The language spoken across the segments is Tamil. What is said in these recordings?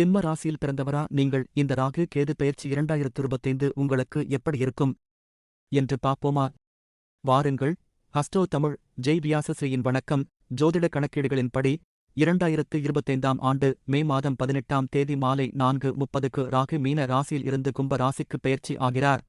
சிம்ம ராசியில் பிறந்தவரா? நீங்கள் இந்த ராகு கேது பெயர்ச்சி இரண்டாயிரத்து இருபத்தைந்து உங்களுக்கு எப்படி இருக்கும்? என்று பார்ப்போமா? வாருங்கள். ஹஸ்டோ தமிழ் ஜெய் வியாசஸ்ரீயின் வணக்கம். ஜோதிட கணக்கீடுகளின்படி இரண்டாயிரத்து இருபத்தைந்தாம் ஆண்டு மே மாதம் பதினெட்டாம் தேதி மாலை நான்கு முப்பதுக்கு ராகு மீன ராசியில் இருந்து கும்ப ராசிக்கு பெயர்ச்சி ஆகிறார்.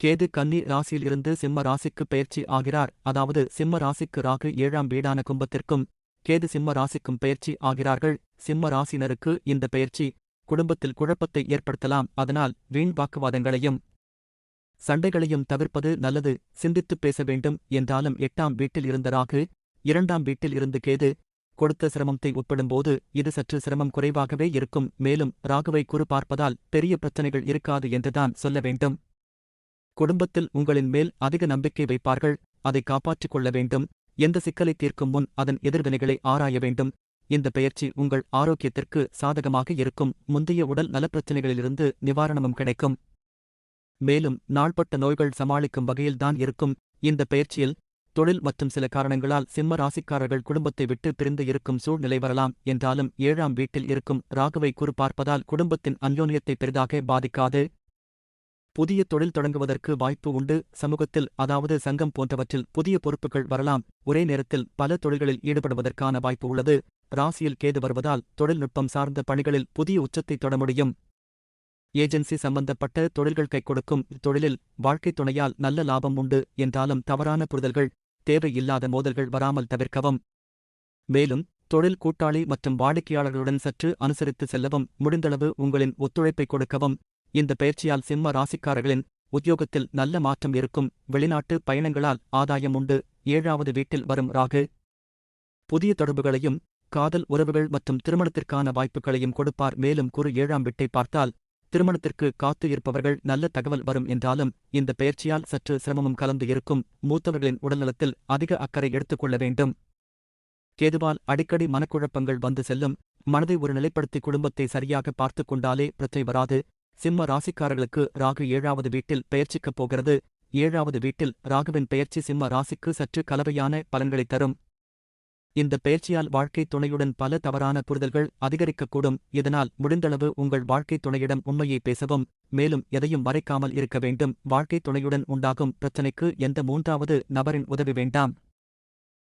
கேது கன்னி ராசியில் இருந்து சிம்ம ராசிக்கு பெயர்ச்சி ஆகிறார். அதாவது சிம்ம ராசிக்கு ராகு ஏழாம் வீடான கும்பத்திற்கும் கேது சிம்ம ராசிக்கும் பெயர்ச்சி ஆகிறார்கள். சிம்ம ராசினருக்கு இந்த பெயர்ச்சி குடும்பத்தில் குழப்பத்தை ஏற்படுத்தலாம். அதனால் வீண் வாக்குவாதங்களையும் சண்டைகளையும் தவிர்ப்பது நல்லது. சிந்தித்துப் பேச வேண்டும். என்றாலும் எட்டாம் வீட்டில் இருந்த ராகு இரண்டாம் வீட்டில் இருந்து கேது கொடுத்த சிரமத்தை ஒப்பிடும்போது இது சற்று சிரமம் குறைவாகவே இருக்கும். மேலும் ராகுவை குறு பார்ப்பதால் பெரிய பிரச்சனைகள் இருக்காது என்றுதான் சொல்ல வேண்டும். குடும்பத்தில் உங்களின் மேல் அதிக நம்பிக்கை வைப்பார்கள். அதை காப்பாற்றிக் கொள்ள வேண்டும். எந்த சிக்கலை தீர்க்கும் முன் அதன் எதிர்வினைகளை ஆராய வேண்டும். இந்த பெயர்ச்சி உங்கள் ஆரோக்கியத்திற்கு சாதகமாக இருக்கும். முந்தைய உடல் நலப்பிரச்சினைகளிலிருந்து நிவாரணமும் கிடைக்கும். மேலும் நாள்பட்ட நோய்கள் சமாளிக்கும் வகையில்தான் இருக்கும். இந்த பெயர்ச்சியில் தொழில் மற்றும் சில காரணங்களால் சிம்ம ராசிக்காரர்கள் குடும்பத்தை விட்டு பிரிந்து இருக்கும் சூழ்நிலை வரலாம். என்றாலும் ஏழாம் வீட்டில் இருக்கும் ராகுவை குறு பார்ப்பதால் குடும்பத்தின் அந்யோன்யத்தை பெரிதாக பாதிக்காது. புதிய தொழில் தொடங்குவதற்கு வாய்ப்பு உண்டு. சமூகத்தில் அதாவது சங்கம் போன்றவற்றில் புதிய பொறுப்புகள் வரலாம். ஒரே நேரத்தில் பல தொழில்களில் ஈடுபடுவதற்கான வாய்ப்பு உள்ளது. ராசியில் கேது வருவதால் தொழில்நுட்பம் சார்ந்த பணிகளில் புதிய உச்சத்தை தொட முடியும். ஏஜென்சி சம்பந்தப்பட்ட தொழில்கள் கை கொடுக்கும் தொழிலில் வாழ்க்கை துணையால் நல்ல லாபம் உண்டு என்றாலும் தவறான புரிதல்கள் தேவையில்லாத மோதல்கள் வராமல் தவிர்க்கவும். மேலும் தொழில் கூட்டாளி மற்றும் வாடிக்கையாளர்களுடன் சற்று அனுசரித்து செல்லவும் முடிந்தளவு உங்களின் ஒத்துழைப்பை கொடுக்கவும். இந்த பயிற்சியால் சிம்ம ராசிக்காரர்களின் உத்தியோகத்தில் நல்ல மாற்றம் இருக்கும். வெளிநாட்டு பயணங்களால் ஆதாயம் உண்டு. ஏழாவது வீட்டில் வரும் ராகு. புதிய தொடர்புகளையும் காதல் உறவுகள் மற்றும் திருமணத்திற்கான வாய்ப்புகளையும் கொடுப்பார். மேலும் குறு ஏழாம் வீட்டை பார்த்தால் திருமணத்திற்கு காத்து இருப்பவர்கள் நல்ல தகவல் வரும் என்றாலும் இந்த பெயர்ச்சியால் சற்று சிரமமும் கலந்து இருக்கும். மூத்தவர்களின் உடல்நலத்தில் அதிக அக்கறை எடுத்துக்கொள்ள வேண்டும். கேதுவால் அடிக்கடி மனக்குழப்பங்கள் வந்து செல்லும். மனதை ஒரு நிலைப்படுத்தி குடும்பத்தை சரியாக பார்த்துக் கொண்டாலே பிரச்சனை வராது. சிம்ம ராசிக்காரர்களுக்கு ராகு ஏழாவது வீட்டில் பெயர்ச்சிக்கப் போகிறது. ஏழாவது வீட்டில் ராகுவின் பெயர்ச்சி சிம்ம ராசிக்கு சற்று கலவையான பலன்களைத் தரும். இந்த பெயர்ச்சியால் வாழ்க்கை துணையுடன் பல தவறான புரிதல்கள் அதிகரிக்கக்கூடும். இதனால் முடிந்தளவு உங்கள் வாழ்க்கை துணையிடம் உண்மையை பேசவும் மேலும் எதையும் மறைக்காமல் இருக்க வேண்டும். வாழ்க்கை துணையுடன் உண்டாகும் பிரச்சனைக்கு எந்த மூன்றாவது நபரின் உதவி வேண்டாம்.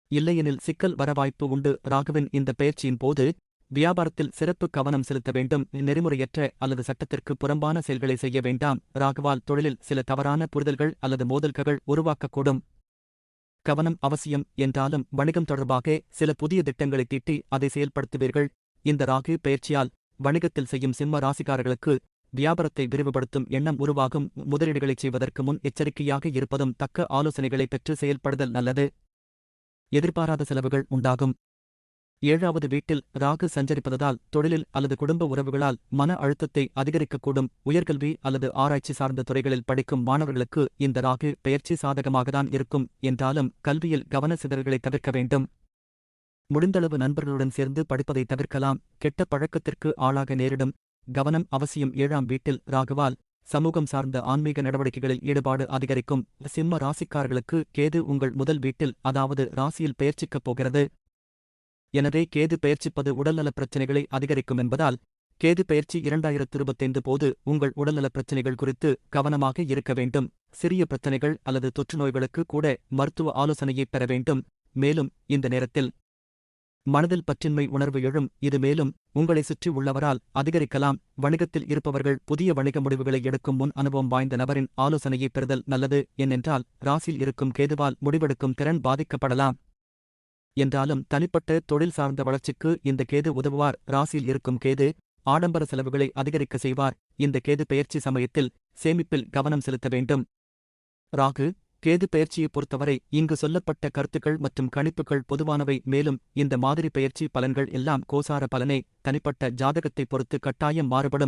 இல்லையெனில் சிக்கல் வர வாய்ப்பு உண்டு. ராகுவின் இந்த பெயர்ச்சியின் போது வியாபாரத்தில் சிறப்பு கவனம் செலுத்த வேண்டும் நெறிமுறையற்ற அல்லது சட்டத்திற்கு புறம்பான செயல்களை செய்ய வேண்டாம். ராகவால் தொழிலில் சில தவறான புரிதல்கள் அல்லது மோதல்கள் உருவாக்கக்கூடும். கவனம் அவசியம் என்றாலும் வணிகம் தொடர்பாக சில புதிய திட்டங்களை தீட்டி அதை செயல்படுத்துவீர்கள். இந்த ராகு பயிற்சியால் வணிகத்தில் செய்யும் சிம்ம ராசிக்காரர்களுக்கு வியாபாரத்தை விரிவுபடுத்தும் எண்ணம் உருவாகும். முதலீடுகளைச் செய்வதற்கு முன் எச்சரிக்கையாக இருப்பதும் தக்க ஆலோசனைகளை பெற்று செயல்படுதல் நல்லது. எதிர்பாராத செலவுகள் உண்டாகும். ஏழாவது வீட்டில் ராகு சஞ்சரிப்பதால் தொழிலில் அல்லது குடும்ப உறவுகளால் மன அழுத்தத்தை அதிகரிக்கக்கூடும். உயர்கல்வி அல்லது ஆராய்ச்சி சார்ந்த துறைகளில் படிக்கும் மாணவர்களுக்கு இந்த ராகு பெயர்ச்சி சாதகமாகத்தான் இருக்கும். என்றாலும் கல்வியில் கவன சிதறல்களை தவிர்க்க வேண்டும். முடிந்தளவு நண்பர்களுடன் சேர்ந்து படிப்பதை தவிர்க்கலாம். கெட்ட பழக்கத்திற்கு ஆளாக நேரிடும். கவனம் அவசியம். ஏழாம் வீட்டில் ராகுவால் சமூகம் சார்ந்த ஆன்மீக நடவடிக்கைகளில் ஈடுபாடு அதிகரிக்கும். சிம்ம ராசிக்காரர்களுக்கு கேது உங்கள் முதல் வீட்டில் அதாவது ராசியில் பெயர்ச்சிக்கப் போகிறது. எனவே கேது பெயர்ச்சிப்பது உடல்நலப் பிரச்சினைகளை அதிகரிக்கும் என்பதால் கேது பெயர்ச்சி இரண்டாயிரத்து இருபத்தைந்து போது உங்கள் உடல்நலப் பிரச்சினைகள் குறித்து கவனமாக இருக்க வேண்டும். சிறிய பிரச்சினைகள் அல்லது தொற்று நோய்களுக்கு கூட மருத்துவ ஆலோசனையை பெற வேண்டும். மேலும் இந்த நேரத்தில் மனதில் பற்றின்மை உணர்வு எழும். இது மேலும் உங்களை சுற்றி உள்ளவரால் அதிகரிக்கலாம். வணிகத்தில் இருப்பவர்கள் புதிய வணிக முடிவுகளை எடுக்கும் முன் அனுபவம் வாய்ந்த நபரின் ஆலோசனையை பெறுதல் நல்லது. ஏனென்றால் ராசியில் இருக்கும் கேதுவால் முடிவெடுக்கும் திறன் பாதிக்கப்படலாம். என்றாலும் தனிப்பட்ட தொழில் சார்ந்த வளர்ச்சிக்கு இந்த கேது உதவுவார். ராசியில் இருக்கும் கேது ஆடம்பர செலவுகளை அதிகரிக்க செய்வார். இந்த கேது பெயர்ச்சி சமயத்தில் சேமிப்பில் கவனம் செலுத்த வேண்டும். ராகு கேது பெயர்ச்சியை பொறுத்தவரை இங்கு சொல்லப்பட்ட கருத்துக்கள் மற்றும் கணிப்புகள் பொதுவானவை. மேலும் இந்த மாதிரி பெயர்ச்சி பலன்கள் எல்லாம் கோசார பலனே. தனிப்பட்ட ஜாதகத்தை பொறுத்து கட்டாயம் மாறுபடும்.